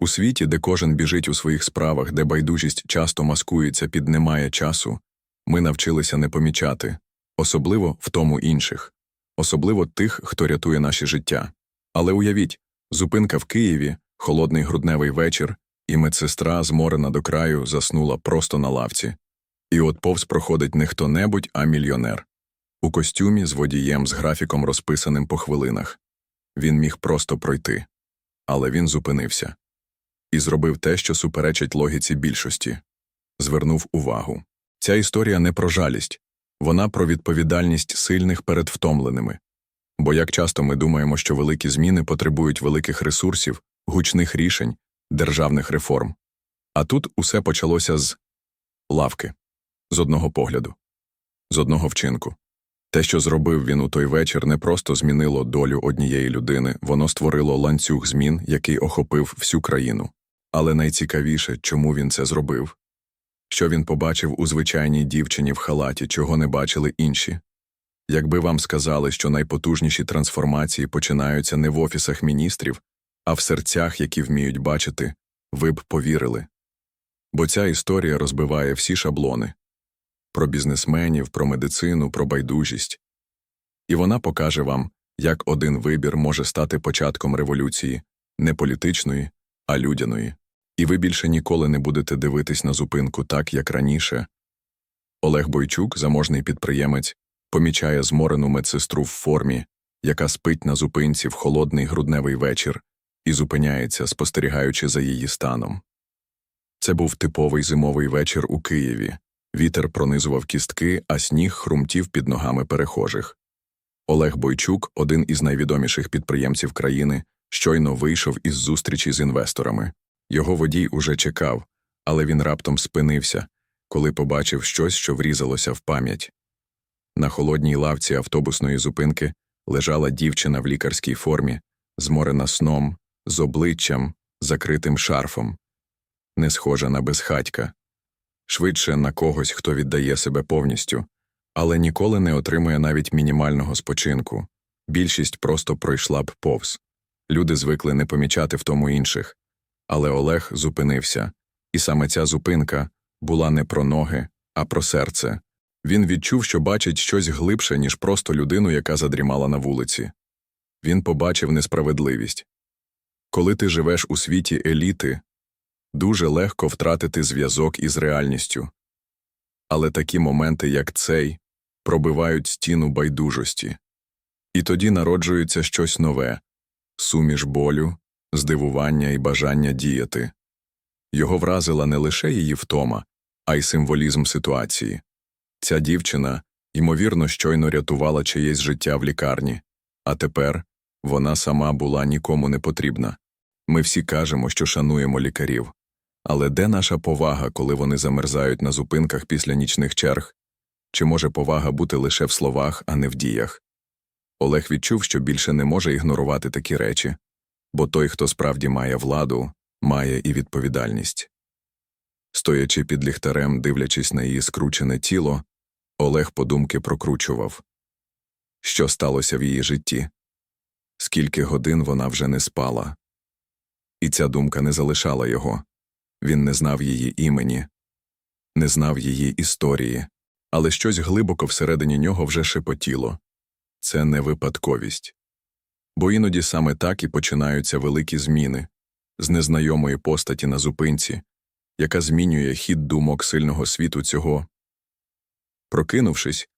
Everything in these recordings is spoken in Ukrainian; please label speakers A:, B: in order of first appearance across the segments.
A: У світі, де кожен біжить у своїх справах, де байдужість часто маскується під немає часу, ми навчилися не помічати, особливо в тому інших, особливо тих, хто рятує наші життя. Але уявіть, зупинка в Києві, холодний грудневий вечір, і медсестра, зморена до краю, заснула просто на лавці. І от повз проходить не хто-небудь, а мільйонер. У костюмі з водієм з графіком розписаним по хвилинах. Він міг просто пройти. Але він зупинився. І зробив те, що суперечить логіці більшості. Звернув увагу. Ця історія не про жалість, вона про відповідальність сильних перед втомленими. Бо як часто ми думаємо, що великі зміни потребують великих ресурсів, гучних рішень, державних реформ. А тут усе почалося з лавки, з одного погляду, з одного вчинку. Те, що зробив він у той вечір, не просто змінило долю однієї людини, воно створило ланцюг змін, який охопив всю країну. Але найцікавіше, чому він це зробив? Що він побачив у звичайній дівчині в халаті, чого не бачили інші? Якби вам сказали, що найпотужніші трансформації починаються не в офісах міністрів, а в серцях, які вміють бачити, ви б повірили. Бо ця історія розбиває всі шаблони про бізнесменів, про медицину, про байдужість. І вона покаже вам, як один вибір може стати початком революції, не політичної, а людяної. І ви більше ніколи не будете дивитись на зупинку так, як раніше. Олег Бойчук, заможний підприємець, помічає зморену медсестру в формі, яка спить на зупинці в холодний грудневий вечір, і зупиняється, спостерігаючи за її станом. Це був типовий зимовий вечір у Києві. Вітер пронизував кістки, а сніг хрумтів під ногами перехожих. Олег Бойчук, один із найвідоміших підприємців країни, щойно вийшов із зустрічі з інвесторами. Його водій уже чекав, але він раптом спинився, коли побачив щось, що врізалося в пам'ять. На холодній лавці автобусної зупинки лежала дівчина в лікарській формі, зморена сном, з обличчям, закритим шарфом, не схожа на безхатька, швидше на когось, хто віддає себе повністю, але ніколи не отримує навіть мінімального спочинку. Більшість просто пройшла б повз. Люди звикли не помічати в тому інших. Але Олег зупинився, і саме ця зупинка була не про ноги, а про серце. Він відчув, що бачить щось глибше, ніж просто людину, яка задрімала на вулиці. Він побачив несправедливість. Коли ти живеш у світі еліти, дуже легко втратити зв'язок із реальністю. Але такі моменти, як цей, пробивають стіну байдужості. І тоді народжується щось нове суміш болю, здивування і бажання діяти. Його вразила не лише її втома, а й символізм ситуації. Ця дівчина, ймовірно, щойно рятувала чиєсь життя в лікарні, а тепер вона сама була нікому не потрібна. Ми всі кажемо, що шануємо лікарів. Але де наша повага, коли вони замерзають на зупинках після нічних черг? Чи може повага бути лише в словах, а не в діях? Олег відчув, що більше не може ігнорувати такі речі, бо той, хто справді має владу, має і відповідальність. Стоячи під ліхтарем, дивлячись на її скручене тіло, Олег подумки прокручував що сталося в її житті, скільки годин вона вже не спала. І ця думка не залишала його він не знав її імені, не знав її історії, але щось глибоко всередині нього вже шепотіло це не випадковість. Бо іноді саме так і починаються великі зміни з незнайомої постаті на зупинці, яка змінює хід думок сильного світу цього. Прокинувшись,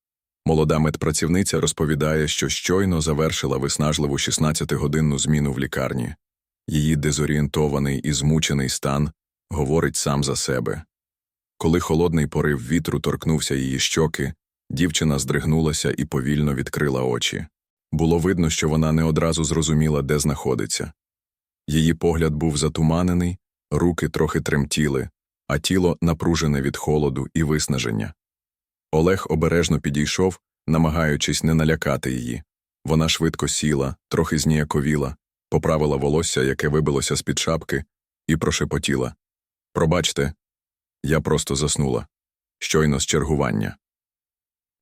A: молода медпрацівниця розповідає, що щойно завершила виснажливу 16-годинну зміну в лікарні. Її дезорієнтований і змучений стан говорить сам за себе. Коли холодний порив вітру торкнувся її щоки, дівчина здригнулася і повільно відкрила очі. Було видно, що вона не одразу зрозуміла, де знаходиться. Її погляд був затуманений, руки трохи тремтіли, а тіло напружене від холоду і виснаження. Олег обережно підійшов, намагаючись не налякати її. Вона швидко сіла, трохи зніяковіла, поправила волосся, яке вибилося з під шапки, і прошепотіла Пробачте, я просто заснула щойно з чергування.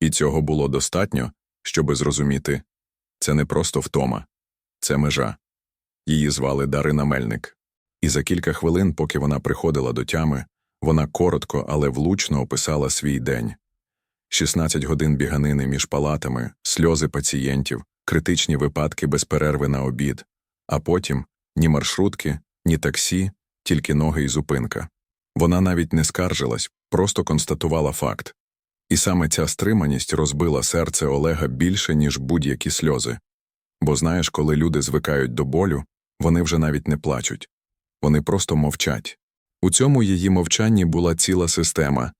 A: І цього було достатньо, щоби зрозуміти це не просто втома, це межа. Її звали Дарина Мельник. І за кілька хвилин, поки вона приходила до тями, вона коротко, але влучно описала свій день. 16 годин біганини між палатами, сльози пацієнтів, критичні випадки без перерви на обід, а потім ні маршрутки, ні таксі, тільки ноги і зупинка. Вона навіть не скаржилась, просто констатувала факт. І саме ця стриманість розбила серце Олега більше, ніж будь-які сльози. Бо знаєш, коли люди звикають до болю, вони вже навіть не плачуть. Вони просто мовчать. У цьому її мовчанні була ціла система,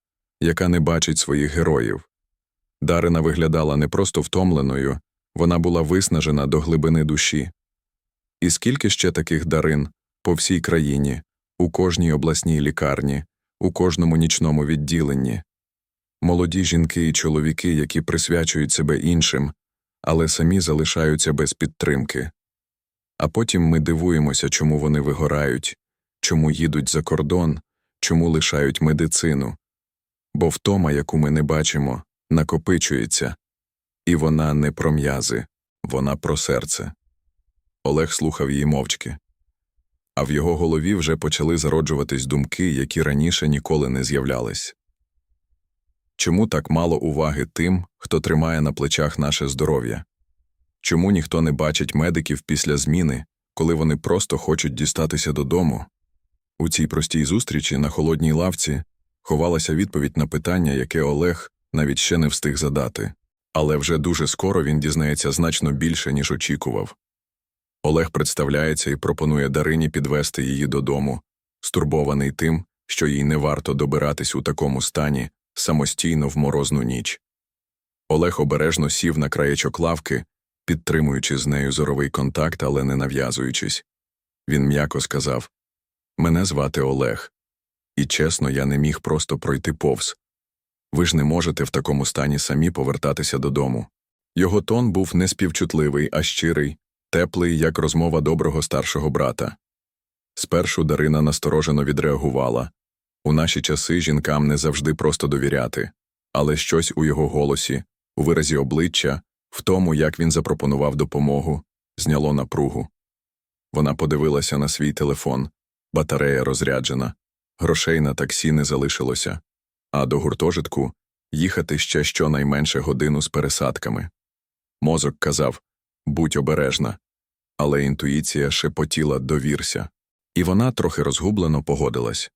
A: яка не бачить своїх героїв. Дарина виглядала не просто втомленою, вона була виснажена до глибини душі. І скільки ще таких дарин по всій країні, у кожній обласній лікарні, у кожному нічному відділенні. Молоді жінки і чоловіки, які присвячують себе іншим, але самі залишаються без підтримки. А потім ми дивуємося, чому вони вигорають, чому їдуть за кордон, чому лишають медицину. Бо втома, яку ми не бачимо, накопичується, і вона не про м'язи, вона про серце. Олег слухав її мовчки. А в його голові вже почали зароджуватись думки, які раніше ніколи не з'являлись. Чому так мало уваги тим, хто тримає на плечах наше здоров'я? Чому ніхто не бачить медиків після зміни, коли вони просто хочуть дістатися додому? У цій простій зустрічі на холодній лавці ховалася відповідь на питання, яке Олег навіть ще не встиг задати, але вже дуже скоро він дізнається значно більше, ніж очікував. Олег представляється і пропонує Дарині підвести її додому, стурбований тим, що їй не варто добиратись у такому стані самостійно в морозну ніч. Олег обережно сів на краєчок лавки, підтримуючи з нею зоровий контакт, але не нав'язуючись. Він м'яко сказав Мене звати Олег, і чесно, я не міг просто пройти повз. Ви ж не можете в такому стані самі повертатися додому. Його тон був не співчутливий, а щирий, теплий, як розмова доброго старшого брата. Спершу Дарина насторожено відреагувала у наші часи жінкам не завжди просто довіряти, але щось у його голосі, у виразі обличчя, в тому, як він запропонував допомогу, зняло напругу. Вона подивилася на свій телефон, батарея розряджена, грошей на таксі не залишилося, а до гуртожитку їхати ще щонайменше годину з пересадками. Мозок казав будь обережна, але інтуїція шепотіла довірся, і вона трохи розгублено погодилась.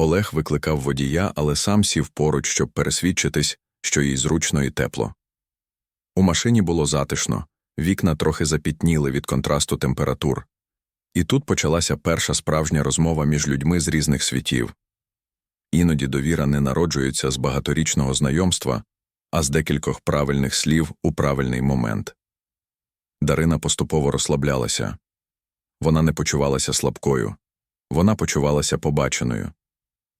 A: Олег викликав водія, але сам сів поруч, щоб пересвідчитись, що їй зручно і тепло. У машині було затишно, вікна трохи запітніли від контрасту температур. І тут почалася перша справжня розмова між людьми з різних світів. Іноді довіра не народжується з багаторічного знайомства, а з декількох правильних слів у правильний момент. Дарина поступово розслаблялася. Вона не почувалася слабкою, вона почувалася побаченою.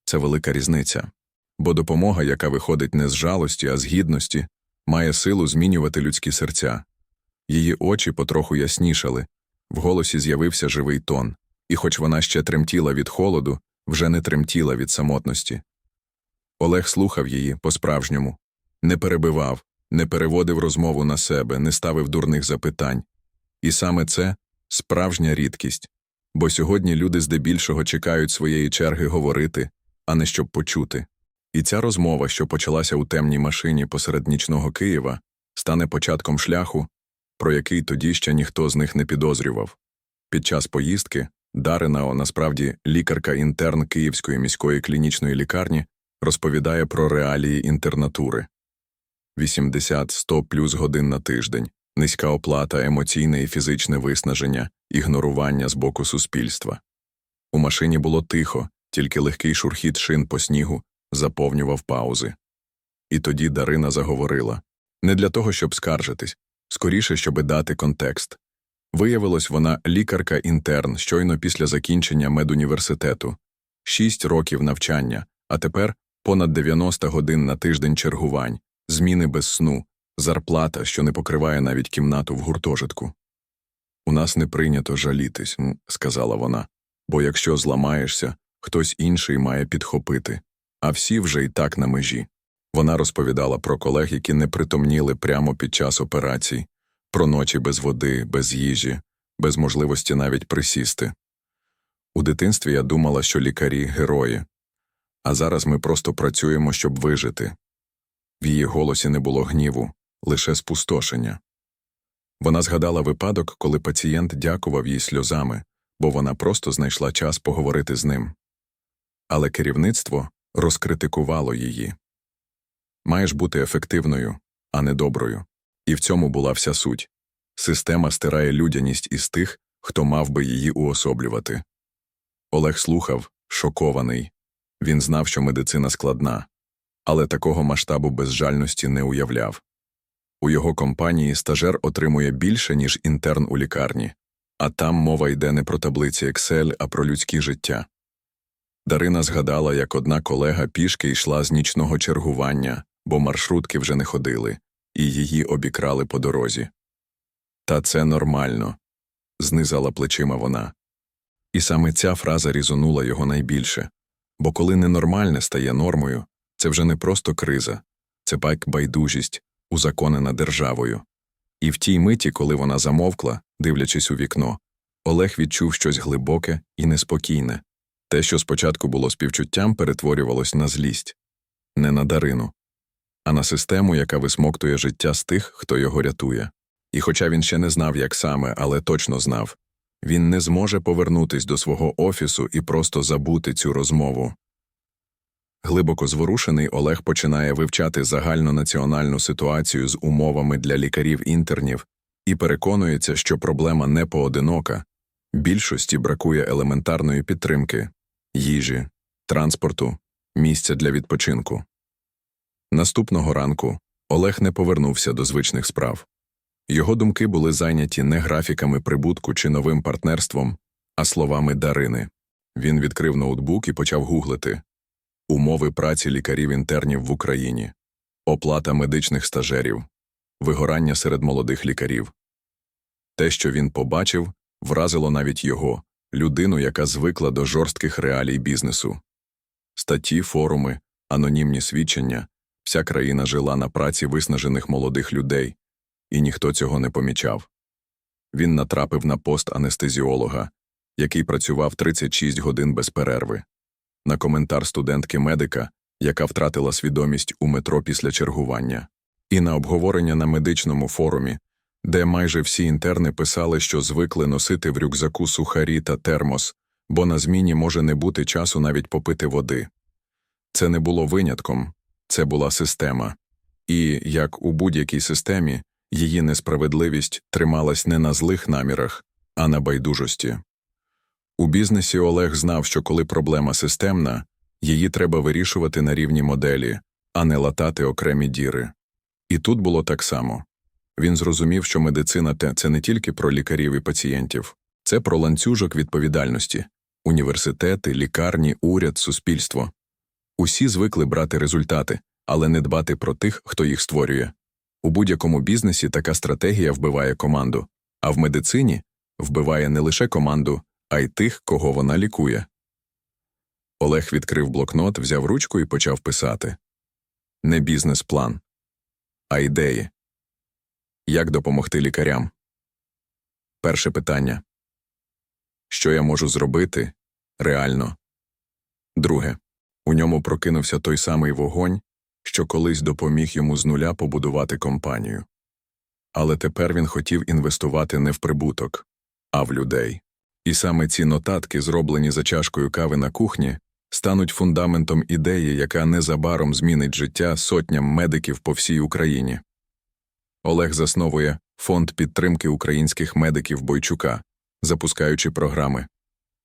A: Це велика різниця, бо допомога, яка виходить не з жалості, а з гідності, має силу змінювати людські серця. Її очі потроху яснішали, в голосі з'явився живий тон, і, хоч вона ще тремтіла від холоду, вже не тремтіла від самотності. Олег слухав її по-справжньому, не перебивав, не переводив розмову на себе, не ставив дурних запитань. І саме це справжня рідкість, бо сьогодні люди здебільшого чекають своєї черги говорити, а не щоб почути. І ця розмова, що почалася у темній машині посеред нічного Києва, стане початком шляху, про який тоді ще ніхто з них не підозрював. Під час поїздки Дарина, насправді лікарка-інтерн Київської міської клінічної лікарні, розповідає про реалії інтернатури 80-100 плюс годин на тиждень, низька оплата, емоційне і фізичне виснаження, ігнорування з боку суспільства. У машині було тихо, тільки легкий шурхіт шин по снігу заповнював паузи. І тоді Дарина заговорила не для того, щоб скаржитись, скоріше, щоби дати контекст. Виявилось, вона лікарка-інтерн щойно після закінчення медуніверситету, шість років навчання, а тепер понад 90 годин на тиждень чергувань, зміни без сну, зарплата, що не покриває навіть кімнату в гуртожитку. У нас не прийнято жалітись, сказала вона, бо якщо зламаєшся, хтось інший має підхопити, а всі вже й так на межі. Вона розповідала про колег, які не притомніли прямо під час операцій, про ночі без води, без їжі, без можливості навіть присісти. У дитинстві я думала, що лікарі герої, а зараз ми просто працюємо, щоб вижити. В її голосі не було гніву, лише спустошення. Вона згадала випадок, коли пацієнт дякував їй сльозами, бо вона просто знайшла час поговорити з ним. Але керівництво розкритикувало її. Маєш бути ефективною, а не доброю. І в цьому була вся суть. Система стирає людяність із тих, хто мав би її уособлювати. Олег слухав, шокований. Він знав, що медицина складна, але такого масштабу безжальності не уявляв. У його компанії стажер отримує більше, ніж інтерн у лікарні, а там мова йде не про таблиці Excel, а про людські життя. Дарина згадала, як одна колега пішки йшла з нічного чергування, бо маршрутки вже не ходили, і її обікрали по дорозі. Та це нормально, знизала плечима вона. І саме ця фраза різонула його найбільше, бо коли ненормальне стає нормою, це вже не просто криза, це пак байдужість, узаконена державою. І в тій миті, коли вона замовкла, дивлячись у вікно, Олег відчув щось глибоке і неспокійне. Те, що спочатку було співчуттям, перетворювалось на злість, не на дарину, а на систему, яка висмоктує життя з тих, хто його рятує. І хоча він ще не знав, як саме, але точно знав, він не зможе повернутись до свого офісу і просто забути цю розмову. Глибоко зворушений Олег починає вивчати загальнонаціональну ситуацію з умовами для лікарів-інтернів і переконується, що проблема не поодинока, більшості бракує елементарної підтримки, їжі, транспорту, місця для відпочинку. Наступного ранку Олег не повернувся до звичних справ. Його думки були зайняті не графіками прибутку чи новим партнерством, а словами Дарини. Він відкрив ноутбук і почав гуглити умови праці лікарів-інтернів в Україні, оплата медичних стажерів, вигорання серед молодих лікарів. Те, що він побачив, вразило навіть його, людину, яка звикла до жорстких реалій бізнесу. Статті, форуми, анонімні свідчення вся країна жила на праці виснажених молодих людей, і ніхто цього не помічав. Він натрапив на пост анестезіолога, який працював 36 годин без перерви, на коментар студентки медика, яка втратила свідомість у метро після чергування, і на обговорення на медичному форумі, де майже всі інтерни писали, що звикли носити в рюкзаку сухарі та термос, бо на зміні може не бути часу навіть попити води. Це не було винятком, це була система. І, як у будь-якій системі, її несправедливість трималась не на злих намірах, а на байдужості. У бізнесі Олег знав, що коли проблема системна, її треба вирішувати на рівні моделі, а не латати окремі діри. І тут було так само. Він зрозумів, що медицина це не тільки про лікарів і пацієнтів, це про ланцюжок відповідальності університети, лікарні, уряд, суспільство. Усі звикли брати результати, але не дбати про тих, хто їх створює. У будь-якому бізнесі така стратегія вбиває команду, а в медицині вбиває не лише команду, а й тих, кого вона лікує. Олег відкрив блокнот, взяв ручку і почав писати не бізнес-план, а ідеї. Як допомогти лікарям? Перше питання Що я можу зробити реально? Друге. У ньому прокинувся той самий вогонь, що колись допоміг йому з нуля побудувати компанію. Але тепер він хотів інвестувати не в прибуток, а в людей. І саме ці нотатки, зроблені за чашкою кави на кухні, стануть фундаментом ідеї, яка незабаром змінить життя сотням медиків по всій Україні. Олег засновує фонд підтримки українських медиків Бойчука, запускаючи програми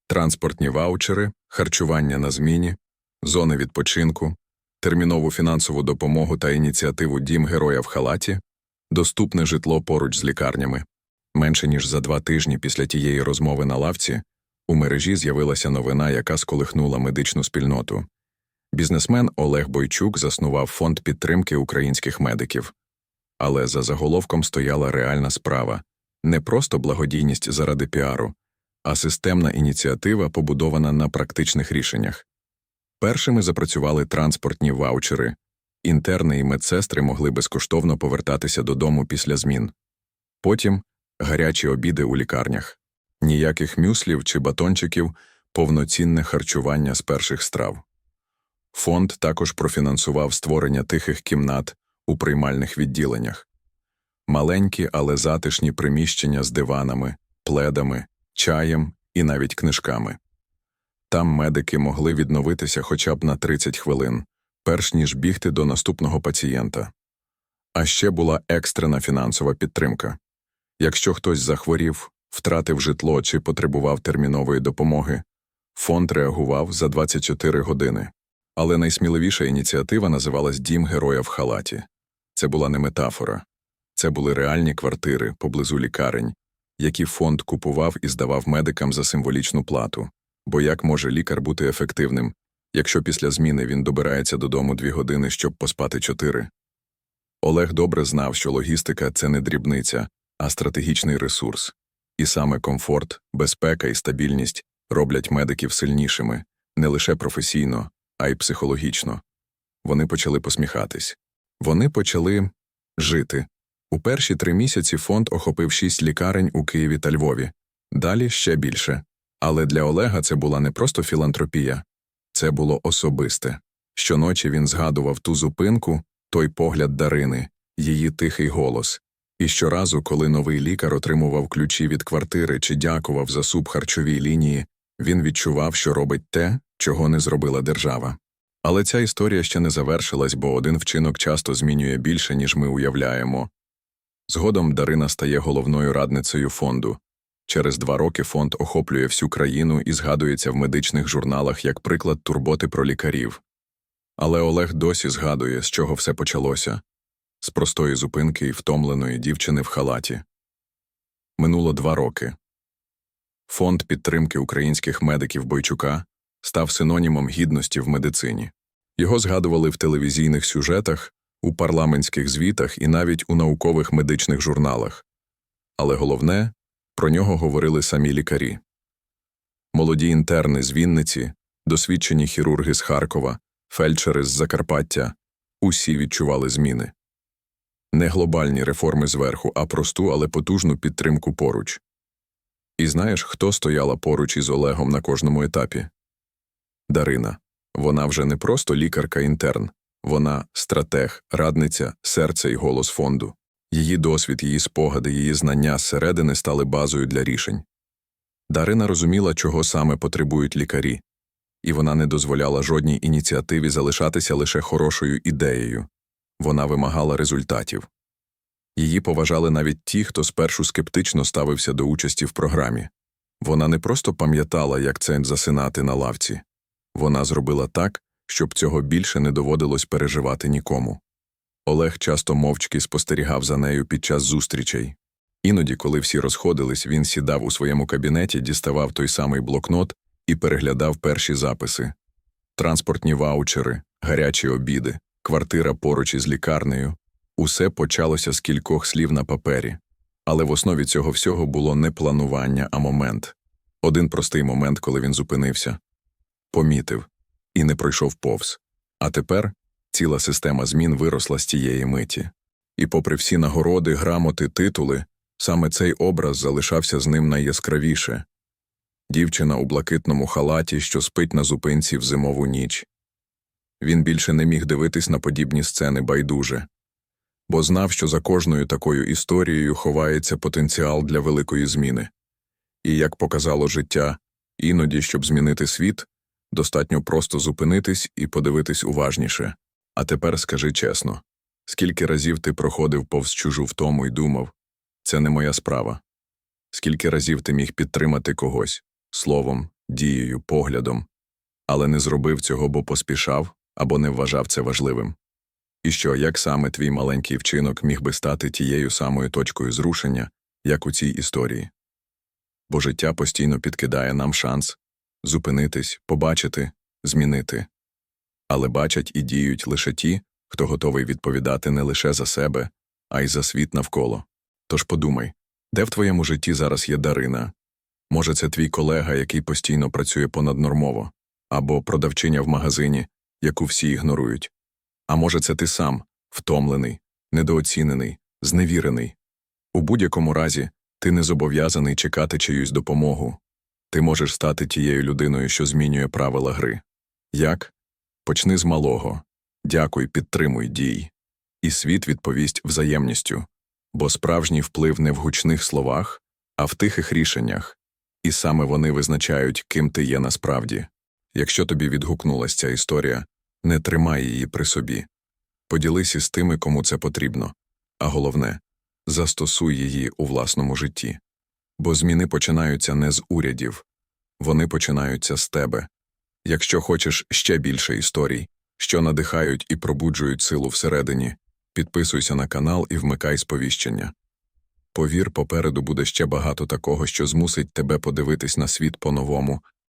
A: транспортні ваучери, харчування на зміні, зони відпочинку, термінову фінансову допомогу та ініціативу Дім Героя в халаті, доступне житло поруч з лікарнями. Менше ніж за два тижні після тієї розмови на лавці у мережі з'явилася новина, яка сколихнула медичну спільноту. Бізнесмен Олег Бойчук заснував фонд підтримки українських медиків. Але за заголовком стояла реальна справа не просто благодійність заради піару, а системна ініціатива, побудована на практичних рішеннях. Першими запрацювали транспортні ваучери, інтерни і медсестри могли безкоштовно повертатися додому після змін. Потім гарячі обіди у лікарнях, ніяких мюслів чи батончиків, повноцінне харчування з перших страв. Фонд також профінансував створення тихих кімнат у приймальних відділеннях. Маленькі, але затишні приміщення з диванами, пледами, чаєм і навіть книжками. Там медики могли відновитися хоча б на 30 хвилин, перш ніж бігти до наступного пацієнта. А ще була екстрена фінансова підтримка. Якщо хтось захворів, втратив житло чи потребував термінової допомоги, фонд реагував за 24 години. Але найсміливіша ініціатива називалась Дім героя в халаті. Це була не метафора. Це були реальні квартири поблизу лікарень, які фонд купував і здавав медикам за символічну плату. Бо як може лікар бути ефективним, якщо після зміни він добирається додому дві години, щоб поспати чотири? Олег добре знав, що логістика це не дрібниця, а стратегічний ресурс. І саме комфорт, безпека і стабільність роблять медиків сильнішими не лише професійно, а й психологічно. Вони почали посміхатись. Вони почали жити. У перші три місяці фонд охопив шість лікарень у Києві та Львові, далі ще більше. Але для Олега це була не просто філантропія, це було особисте. Щоночі він згадував ту зупинку, той погляд Дарини, її тихий голос. І щоразу, коли новий лікар отримував ключі від квартири чи дякував за суп харчовій лінії, він відчував, що робить те, чого не зробила держава. Але ця історія ще не завершилась, бо один вчинок часто змінює більше, ніж ми уявляємо. Згодом Дарина стає головною радницею фонду. Через два роки фонд охоплює всю країну і згадується в медичних журналах як приклад турботи про лікарів. Але Олег досі згадує, з чого все почалося з простої зупинки і втомленої дівчини в халаті. Минуло два роки. Фонд підтримки українських медиків Бойчука став синонімом гідності в медицині. Його згадували в телевізійних сюжетах, у парламентських звітах і навіть у наукових медичних журналах. Але головне про нього говорили самі лікарі. Молоді інтерни з Вінниці, досвідчені хірурги з Харкова, фельдшери з Закарпаття усі відчували зміни. Не глобальні реформи зверху, а просту, але потужну підтримку поруч. І знаєш, хто стояла поруч із Олегом на кожному етапі? Дарина. Вона вже не просто лікарка-інтерн, вона стратег, радниця, серце і голос фонду. Її досвід, її спогади, її знання зсередини стали базою для рішень. Дарина розуміла, чого саме потребують лікарі, і вона не дозволяла жодній ініціативі залишатися лише хорошою ідеєю вона вимагала результатів. Її поважали навіть ті, хто спершу скептично ставився до участі в програмі. Вона не просто пам'ятала, як це засинати на лавці, вона зробила так, щоб цього більше не доводилось переживати нікому. Олег часто мовчки спостерігав за нею під час зустрічей. Іноді, коли всі розходились, він сідав у своєму кабінеті, діставав той самий блокнот і переглядав перші записи транспортні ваучери, гарячі обіди, квартира поруч із лікарнею. Усе почалося з кількох слів на папері. Але в основі цього всього було не планування, а момент. Один простий момент, коли він зупинився, помітив і не пройшов повз. А тепер ціла система змін виросла з тієї миті. І, попри всі нагороди, грамоти, титули, саме цей образ залишався з ним найяскравіше дівчина у блакитному халаті, що спить на зупинці в зимову ніч. Він більше не міг дивитись на подібні сцени байдуже, бо знав, що за кожною такою історією ховається потенціал для великої зміни. І, як показало життя, іноді, щоб змінити світ, достатньо просто зупинитись і подивитись уважніше. А тепер скажи чесно скільки разів ти проходив повз чужу втому і думав це не моя справа? Скільки разів ти міг підтримати когось словом, дією, поглядом, але не зробив цього, бо поспішав або не вважав це важливим? І що, як саме твій маленький вчинок міг би стати тією самою точкою зрушення, як у цій історії? Бо життя постійно підкидає нам шанс зупинитись, побачити, змінити. Але бачать і діють лише ті, хто готовий відповідати не лише за себе, а й за світ навколо. Тож подумай, де в твоєму житті зараз є Дарина? Може, це твій колега, який постійно працює понаднормово, або продавчиня в магазині, яку всі ігнорують. А може, це ти сам, втомлений, недооцінений, зневірений. У будь-якому разі ти не зобов'язаний чекати чиюсь допомогу. Ти можеш стати тією людиною, що змінює правила гри. Як? Почни з малого. Дякуй, підтримуй дій. І світ відповість взаємністю, бо справжній вплив не в гучних словах, а в тихих рішеннях, і саме вони визначають, ким ти є насправді. Якщо тобі відгукнулася ця історія, не тримай її при собі. Поділись із тими, кому це потрібно, а головне застосуй її у власному житті. Бо зміни починаються не з урядів, вони починаються з тебе. Якщо хочеш ще більше історій, що надихають і пробуджують силу всередині, підписуйся на канал і вмикай сповіщення. Повір, попереду буде ще багато такого, що змусить тебе подивитись на світ по-новому,